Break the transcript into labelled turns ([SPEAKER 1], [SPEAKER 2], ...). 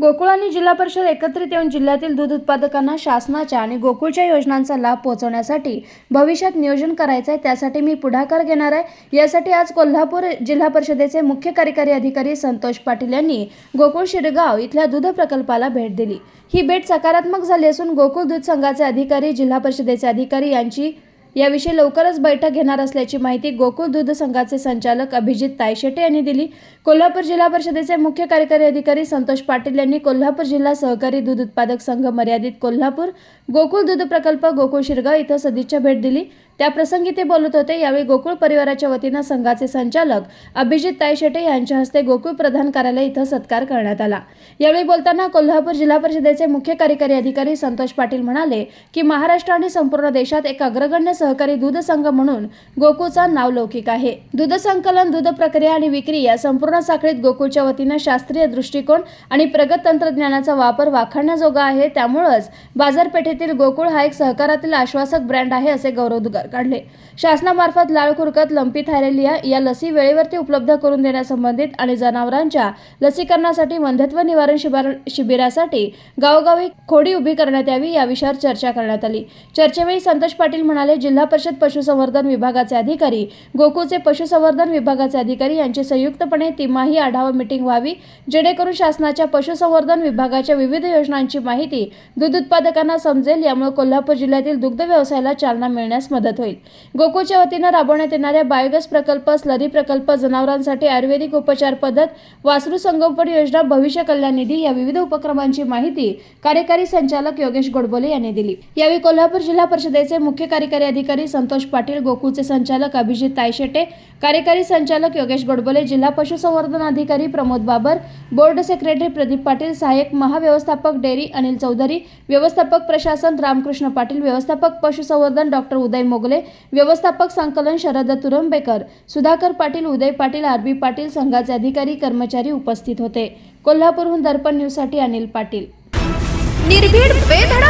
[SPEAKER 1] गोकुळ आणि जिल्हा परिषद एकत्रित येऊन जिल्ह्यातील दूध उत्पादकांना शासनाच्या आणि गोकुळच्या योजनांचा लाभ पोहोचवण्यासाठी भविष्यात नियोजन करायचं आहे त्यासाठी मी पुढाकार घेणार आहे. यासाठी आज कोल्हापूर जिल्हा परिषदेचे मुख्य कार्यकारी अधिकारी संतोष पाटील यांनी गोकुळ शिरगाव इथल्या दूध प्रकल्पाला भेट दिली. ही भेट सकारात्मक झाली असून गोकुळ दूध संघाचे अधिकारी जिल्हा परिषदेचे अधिकारी यांची याविषयी लवकरच बैठक घेणार असल्याची माहिती गोकुळ दूध संघाचे संचालक अभिजित तायशेटे यांनी दिली. कोल्हापूर जिल्हा परिषदेचे मुख्य कार्यकारी अधिकारी संतोष पाटील यांनी कोल्हापूर जिल्हा सहकारी दूध उत्पादक संघ मर्यादित कोल्हापूर गोकुळ दूध प्रकल्प गोकुळ शिरगाव इथं सदिच्छा भेट दिली. त्याप्रसंगी ते बोलत होते यावेळी गोकुळ परिवाराच्या वतीनं संघाचे संचालक अभिजित तायशेटे यांच्या हस्ते गोकुळ प्रधान कार्यालय इथं सत्कार करण्यात आला. यावेळी बोलताना कोल्हापूर जिल्हा परिषदेचे मुख्य कार्यकारी अधिकारी संतोष पाटील म्हणाले की महाराष्ट्र आणि संपूर्ण देशात एक अग्रगण्य सहकारी दूध संघ म्हणून गोकुळचा नावलौकिक आहे. दूध संकलन दूध प्रक्रिया आणि विक्री या संपूर्ण साखळीत गोकुळच्या वतीनं शास्त्रीय दृष्टिकोन आणि प्रगत तंत्रज्ञानाचा वापर वाखाणण्याजोगा आहे. त्यामुळंच बाजारपेठेतील गोकुळ हा एक सहकारातील आश्वासक ब्रँड आहे असे गौरवोद्गार काढले. शासनामार्फत लाळ खुरकत लंपी थायरेलिया या लसी वेळेवरती उपलब्ध करून देण्यासंबंधित आणि जनावरांच्या लसीकरणासाठी वंध्यत्व निवारण शिबार शिबिरासाठी गावोगावी खोडी उभी करण्यात यावी या विषयावर चर्चा करण्यात आली. चर्चेवेळी संतोष पाटील म्हणाले जिल्हा परिषद पशुसंवर्धन विभागाचे अधिकारी गोकुळचे पशुसंवर्धन विभागाचे अधिकारी यांची संयुक्तपणे तिमाही आढावा मिटिंग व्हावी जेणेकरून शासनाच्या पशुसंवर्धन विभागाच्या विविध योजनांची माहिती दूध उत्पादकांना समजेल यामुळे कोल्हापूर जिल्ह्यातील दुग्ध व्यवसायाला चालना मिळण्यास मदत होईल. गोकुळच्या वतीनं राबवण्यात येणाऱ्या बायोगॅस प्रकल्प स्लरी प्रकल्प जनावरांसाठी आयुर्वेदिक उपचार पद्धत वासरू संगोपन योजना भविष्य कल्याण निधी या विविध उपक्रमांची माहिती कार्यकारी संचालक योगेश गोडबोले यांनी दिली. यावेळी कोल्हापूर जिल्हा परिषदेचे मुख्य कार्यकारी अधिकारी संतोष पाटील गोकुळचे संचालक अभिजित तायशेटे कार्यकारी संचालक योगेश गोडबोले जिल्हा पशुसंवर्धन अधिकारी प्रमोद बाबर बोर्ड सेक्रेटरी प्रदीप पाटील सहाय्यक महाव्यवस्थापक डेअरी अनिल चौधरी व्यवस्थापक प्रशासन रामकृष्ण पाटील व्यवस्थापक पशुसंवर्धन डॉक्टर उदय मोगले व्यवस्थापक संकलन शरद तुरंबेकर सुधाकर पाटील उदय पाटील आर बी पाटील संघाचे अधिकारी कर्मचारी उपस्थित होते. कोल्हापूरहून दर्पण न्यूजसाठी अनिल पाटील.
[SPEAKER 2] निर्भीड बेधडक